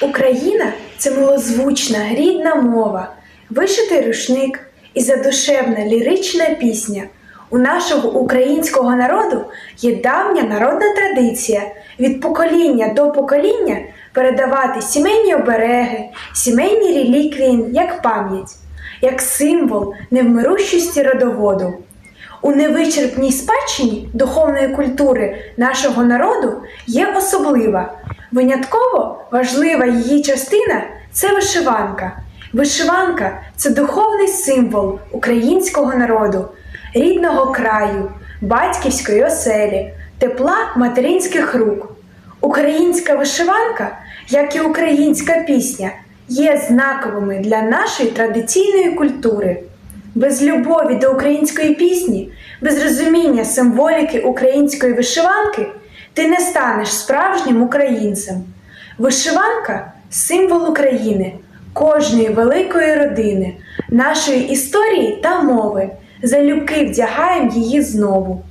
Україна це милозвучна, рідна мова, вишитий рушник і задушевна лірична пісня. У нашого українського народу є давня народна традиція від покоління до покоління передавати сімейні обереги, сімейні реліквії як пам'ять, як символ невмирущості родоводу. У невичерпній спадщині духовної культури нашого народу є особлива. Винятково важлива її частина це вишиванка. Вишиванка це духовний символ українського народу, рідного краю, батьківської оселі, тепла материнських рук. Українська вишиванка, як і українська пісня, є знаковими для нашої традиційної культури. Без любові до української пісні, без розуміння символіки української вишиванки ти не станеш справжнім українцем. Вишиванка символ України, кожної великої родини, нашої історії та мови. Залюбки вдягаємо її знову.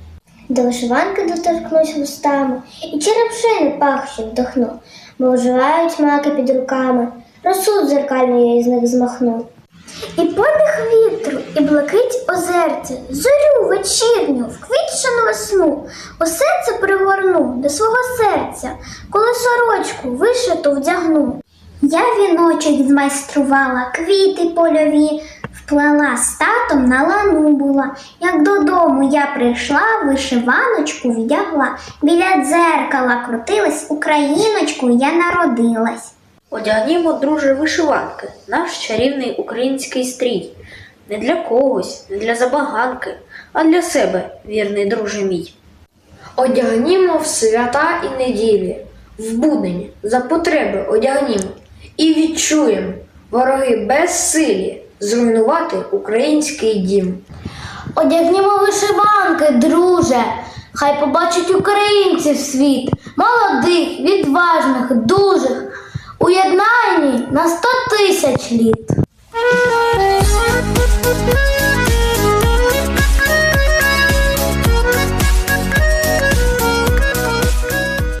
До вишиванки доторкнусь вустами, і черепшини пахощі вдохну, бо оживають маки під руками, росу дзеркально я із них змахну. І подих вітру, і блакить озерця, зорю вечірню, вквітчену весну, усе це пригорну до свого серця, коли сорочку вишиту вдягну. Я віночок змайструвала, квіти польові, вплела з татом на лану була. Як додому я прийшла, вишиваночку вдягла, біля дзеркала крутилась, Україночку я народилась. Одягнімо, друже, вишиванки, наш чарівний український стрій. Не для когось, не для забаганки, а для себе, вірний друже мій. Одягнімо в свята і неділі, в будень за потреби одягнімо і відчуємо вороги безсилі зруйнувати український дім. Одягнімо вишиванки, друже, хай побачать українців світ, молодих, відважних, дужих, уєднані на сто тисяч літ.